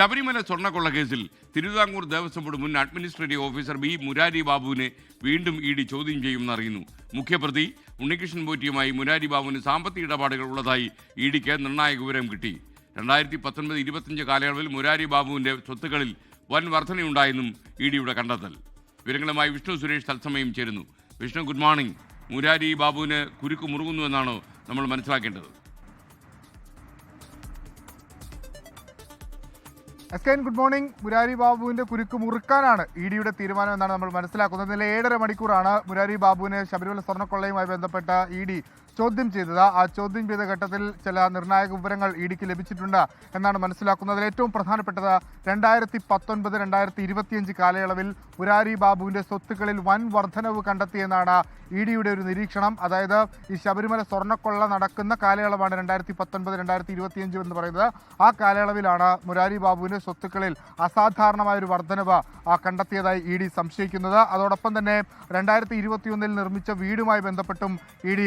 ശബരിമല സ്വർണക്കൊള്ള കേസിൽ തിരുവിതാംകൂർ ദേവസ്വം ബോർഡ് മുൻ അഡ്മിനിസ്ട്രേറ്റീവ് ഓഫീസർ ബി മുരാരി ബാബുവിനെ വീണ്ടും ഇ ഡി ചോദ്യം ചെയ്യുമെന്ന് അറിയുന്നു. മുഖ്യപ്രതി ഉണ്ണികൃഷ്ണൻ പോറ്റിയുമായി മുരാരി ബാബുവിന് സാമ്പത്തിക ഇടപാടുകൾ ഉള്ളതായി ഇ ഡിക്ക് നിർണായക വിവരം കിട്ടി. രണ്ടായിരത്തി പത്തൊൻപത് ഇരുപത്തിയഞ്ച് കാലയളവിൽ മുരാരി ബാബുവിന്റെ സ്വത്തുക്കളിൽ വൻ വർധനയുണ്ടായെന്നും ഇ ഡിയുടെ കണ്ടെത്തൽ. വിവരങ്ങളുമായി വിഷ്ണു സുരേഷ് തത്സമയം ചേരുന്നു. വിഷ്ണു ഗുഡ് മോർണിംഗ് മുരാരി ബാബുവിന് കുരുക്ക് മുറുകുന്നുവെന്നാണ് നമ്മൾ മനസ്സിലാക്കേണ്ടത്? S K good morning. Murari ബാബുവിന്റെ കുരുക്ക് മുറുക്കാനാണ് ഇ ഡിയുടെ തീരുമാനം എന്നാണ് നമ്മൾ മനസ്സിലാക്കുന്നത്. ഇന്നലെ ഏഴര മണിക്കൂറാണ് മുരാരി ബാബുവിനെ ശബരിമല സ്വർണക്കൊള്ളയുമായി ബന്ധപ്പെട്ട ഇ ഡി ചോദ്യം ചെയ്തത്. ആ ചോദ്യം ചെയ്ത ഘട്ടത്തിൽ ചില നിർണായക വിവരങ്ങൾ ഇ ഡിക്ക് ലഭിച്ചിട്ടുണ്ട് എന്നാണ് മനസ്സിലാക്കുന്നത് ഏറ്റവും പ്രധാനപ്പെട്ടത്. രണ്ടായിരത്തി പത്തൊൻപത് രണ്ടായിരത്തി ഇരുപത്തിയഞ്ച് കാലയളവിൽ മുരാരി ബാബുവിന്റെ സ്വത്തുക്കളിൽ വൻ വർധനവ് കണ്ടെത്തിയെന്നാണ് ഇ ഡിയുടെ ഒരു നിരീക്ഷണം. അതായത് ഈ ശബരിമല സ്വർണക്കൊള്ള നടക്കുന്ന കാലയളവാണ് രണ്ടായിരത്തി പത്തൊൻപത് രണ്ടായിരത്തി ഇരുപത്തിയഞ്ച് എന്ന് പറയുന്നത്. ആ കാലയളവിലാണ് മുരാരി ബാബുവിന്റെ സ്വത്തുക്കളിൽ അസാധാരണമായ ഒരു വർധനവ് കണ്ടെത്തിയതായി ഇ ഡി സംശയിക്കുന്നത്. അതോടൊപ്പം തന്നെ രണ്ടായിരത്തി ഇരുപത്തിയൊന്നിൽ നിർമ്മിച്ച വീടുമായി ബന്ധപ്പെട്ടും ഇ ഡി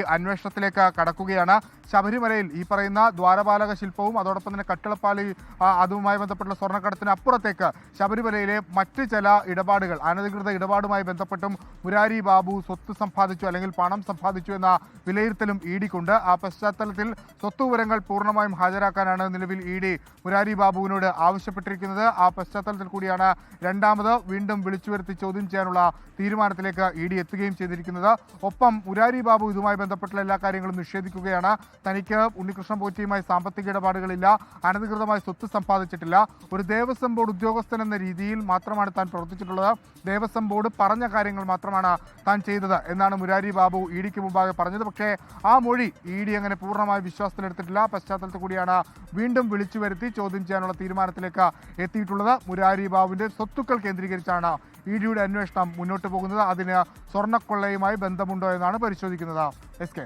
അന്വേഷണത്തിലേക്ക് കടക്കുകയാണ്. ശബരിമലയിൽ ഈ പറയുന്ന ദ്വാരപാലക ശില്പവും അതോടൊപ്പം തന്നെ കട്ടിളപ്പാലി ആ, അതുമായി ബന്ധപ്പെട്ടുള്ള സ്വർണക്കടത്തിന് അപ്പുറത്തേക്ക് ശബരിമലയിലെ മറ്റ് ചില ഇടപാടുകൾ അനധികൃത ഇടപാടുമായി ബന്ധപ്പെട്ടും മുരാരി ബാബു സ്വത്ത് സമ്പാദിച്ചു അല്ലെങ്കിൽ പണം സമ്പാദിച്ചു എന്ന വിലയിരുത്തലും ഇ ഡിക്കുണ്ട് ആ പശ്ചാത്തലത്തിൽ സ്വത്ത് വിവരങ്ങൾ പൂർണമായും ഹാജരാക്കാനാണ് നിലവിൽ ഇ ഡി മുരാരി ബാബുവിനോട് ആവശ്യപ്പെട്ടിരിക്കുന്നത്. ആ പശ്ചാത്തലത്തിൽ കൂടിയാണ് രണ്ടാമത് വീണ്ടും വിളിച്ചു വരുത്തി ചോദ്യം ചെയ്യാനുള്ള തീരുമാനത്തിലേക്ക് ഇ ഡി എത്തുകയും ചെയ്തിരിക്കുന്നത്. ഒപ്പം മുരാരി ബാബു ഇതുമായി ബന്ധപ്പെട്ടുള്ള എല്ലാ കാര്യങ്ങളും നിഷേധിക്കുകയാണ്. തനിക്ക് ഉണ്ണികൃഷ്ണൻ പോറ്റിയുമായി സാമ്പത്തിക ഇടപാടുകളില്ല. അനധികൃതമായി സ്വത്ത് സമ്പാദിച്ചിട്ടില്ല. ഒരു ദേവസ്വം ബോർഡ് ഉദ്യോഗസ്ഥൻ എന്ന രീതിയിൽ മാത്രമാണ് താൻ പ്രവർത്തിച്ചിട്ടുള്ളത്. ദേവസ്വം ബോർഡ് പറഞ്ഞ കാര്യങ്ങൾ മാത്രമാണ് താൻ ചെയ്തത് എന്നാണ് മുരാരി ബാബു ഇ ഡിക്ക് മുമ്പാകെ പറഞ്ഞത്. പക്ഷേ ആ മൊഴി ഇ ഡി അങ്ങനെ പൂർണമായി വിശ്വാസത്തിലെടുത്തിട്ടില്ല പശ്ചാത്തലത്തിൽ കൂടിയാണ് വീണ്ടും വിളിച്ചു വരുത്തി ചോദ്യം ചെയ്യാനുള്ള തീരുമാനത്തിലേക്ക് എത്തിയിട്ടുള്ളത് മുരാരി ബാബുവിന്റെ സ്വത്തുക്കൾ കേന്ദ്രീകരിച്ചാണ് ഇ ഡിയുടെ അന്വേഷണം മുന്നോട്ട് പോകുന്നത്. അതിന് സ്വർണക്കൊള്ളയുമായി ബന്ധമുണ്ടോ എന്നാണ് പരിശോധിക്കുന്നത്. S K.